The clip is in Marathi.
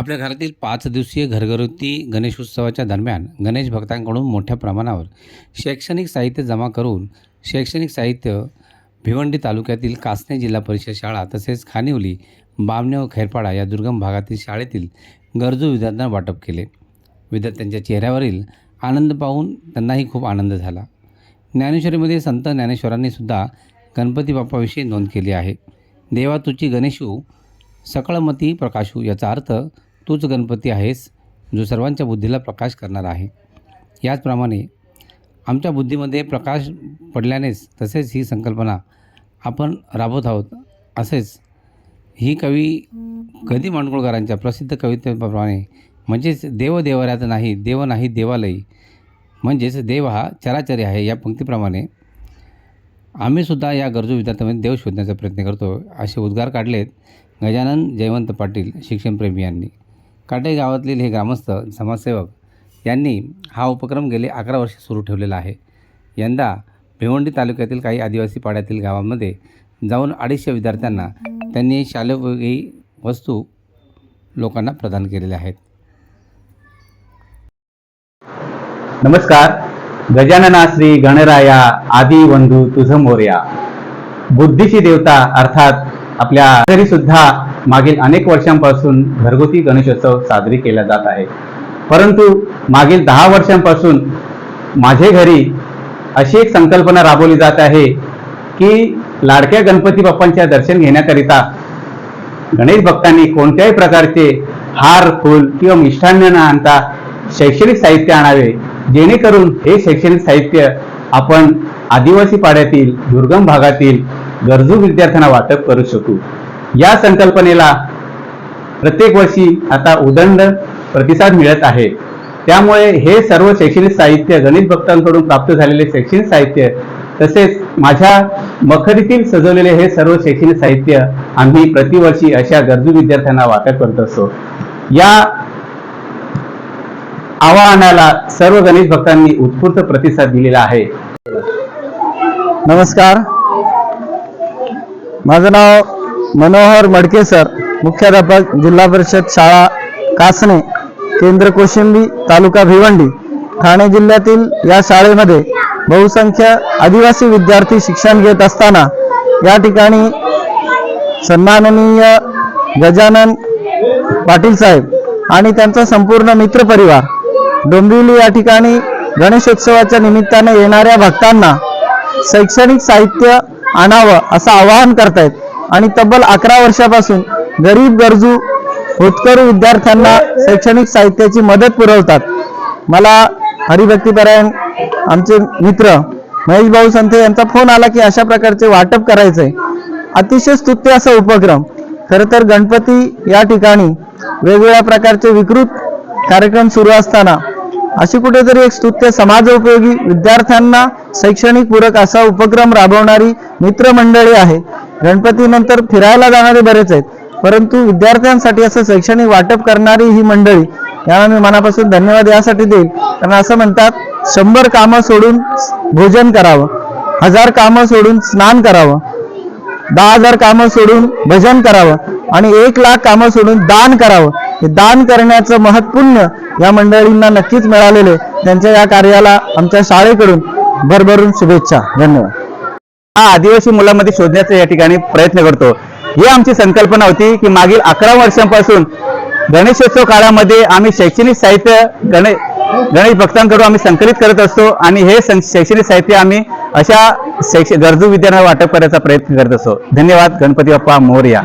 आपल्या घरातील पाच दिवसीय घरगुती गणेशोत्सवाच्या दरम्यान गणेश भक्तांकडून मोठ्या प्रमाणावर शैक्षणिक साहित्य जमा करून शैक्षणिक साहित्य भिवंडी तालुक्यातील कासने जिल्हा परिषद शाळा तसेच खानिवली बामणे व खैरपाडा या दुर्गम भागातील शाळेतील गरजू विद्यार्थ्यांना वाटप केले. विद्यार्थ्यांच्या चेहऱ्यावरील आनंद पाहून त्यांनाही खूप आनंद झाला. ज्ञानेश्वरीमध्ये संत ज्ञानेश्वरांनी सुद्धा गणपती बाप्पाविषयी नोंद केली आहे. देवा तुची गणेशू सकळमती प्रकाशू याचा अर्थ तूच गणपती आहेस जो सर्वांच्या बुद्धीला प्रकाश करणार आहे. याचप्रमाणे आमच्या बुद्धीमध्ये प्रकाश पडल्यानेच तसेच ही संकल्पना आपण राबवत आहोत असेच ही कवी गदी माणगुळकरांच्या प्रसिद्ध कवितेप्रमाणे म्हणजेच देव देवऱ्यात नाही देव नाही देवालय म्हणजेच देव हा चराचरी आहे या पंक्तीप्रमाणे आम्हीसुद्धा या गरजू विद्यार्थ्यांमध्ये देव शोधण्याचा प्रयत्न करतो असे उद्गार काढलेत गजानन जयवंत पाटील शिक्षणप्रेमी यांनी. काटे गावातील हे ग्रामस्थ समाजसेवक यांनी हा उपक्रम गेले अकरा वर्षे सुरू ठेवलेला आहे. यंदा भिवंडी तालुक्यातील काही आदिवासी पाड्यातील गावांमध्ये जाऊन अडीचशे विद्यार्थ्यांना त्यांनी शालेयी वस्तू लोकांना प्रदान केलेल्या आहेत. नमस्कार. गजानना श्री गणराया आदी बंधू तुझ मोर्या. बुद्धीची देवता अर्थात आपल्या तरी सुद्धा मागील अनेक वर्षांपासून घरगुती गणेशोत्सव साजरी केला जात आहे. परंतु मागील दहा वर्षांपासून माझे घरी अशी एक संकल्पना राबवली जात आहे की लाडक्या गणपती बाप्पांच्या दर्शन घेण्याकरिता गणेश भक्तांनी कोणत्याही प्रकारचे हार फूल किंवा मिष्ठान्न न आणता शैक्षणिक साहित्य आणावे जेणेकरून हे शैक्षणिक साहित्य आपण आदिवासी पाड्यातील दुर्गम भागातील गरजू विद्यार्थ्यांना वाटप करू शकू. या संकल्पनेला प्रत्येक वर्षी आता उदंड प्रतिसाद मिळत आहे. त्यामुळे हे सर्व शैक्षणिक साहित्य गणित भक्तांकडून प्राप्त झालेले शैक्षणिक साहित्य तसेच माझ्या मखरीतील सजवलेले हे सर्व शैक्षणिक साहित्य आम्ही प्रतिवर्षी अशा गरजू विद्यार्थ्यांना वाटप करत असतो. या आवाहनाला सर्व गणित भक्तांनी उत्स्फूर्त प्रतिसाद दिलेला आहे. नमस्कार. माझं नाव मनोहर मडके सर मुख्याध्यापक जिल्हा परिषद शाळा कासणे केंद्र कोशिंबी तालुका भिवंडी ठाणे जिल्ह्यातील या शाळेमध्ये बहुसंख्य आदिवासी विद्यार्थी शिक्षण घेत असताना या ठिकाणी सन्माननीय गजानन पाटील साहेब आणि त्यांचा संपूर्ण मित्रपरिवार डोंबिवली या ठिकाणी गणेशोत्सवाच्या निमित्ताने येणाऱ्या भक्तांना शैक्षणिक साहित्य आणावं असं आवाहन करतायत. आणि तब्बल अकरा वर्षापासून गरीब गरजू होतकरू विद्यार्थ्यांना शैक्षणिक साहित्याची मदत पुरवतात. मला हरिभक्तीपरायण आमचे मित्र महेश भाऊ संथे यांचा फोन आला की अशा प्रकारचे वाटप करायचंय. अतिशय स्तुत्य असा उपक्रम. खरं तर गणपती या ठिकाणी वेगवेगळ्या प्रकारचे विकृत कार्यक्रम सुरू असताना अशी कुठेतरी एक स्तुत्य समाजोपयोगी विद्यार्थ्यांना शैक्षणिक पूरक असा उपक्रम राबवणारी मित्रमंडळी आहे. गणपतीनंतर फिरायला जाणारे बरेच आहेत. परंतु विद्यार्थ्यांसाठी असं शैक्षणिक वाटप करणारी ही मंडळी यांना मी मनापासून धन्यवाद यासाठी देईल कारण असं म्हणतात शंभर कामं सोडून भोजन करावं हजार कामं सोडून स्नान करावं दहा हजार कामं सोडून भजन करावं आणि एक लाख कामं सोडून दान करावं. हे दान करण्याचं महत्पुण्य या मंडळींना नक्कीच मिळालेले त्यांच्या या कार्याला आमच्या शाळेकडून भरभरून शुभेच्छा. धन्यवाद. हा आदिवासी मुलांमध्ये शोधण्याचा या ठिकाणी प्रयत्न करतो. ही आमची संकल्पना होती की मागील अकरा वर्षांपासून गणेशोत्सव काळामध्ये आम्ही शैक्षणिक साहित्य गणे गणेश भक्तांकडून आम्ही संकलित करत असतो आणि हे शैक्षणिक साहित्य आम्ही अशा शैक्ष गरजू विद्यार्थ्यांना वाटप करायचा प्रयत्न करत असतो. धन्यवाद गणपती बाप्पा मोरया.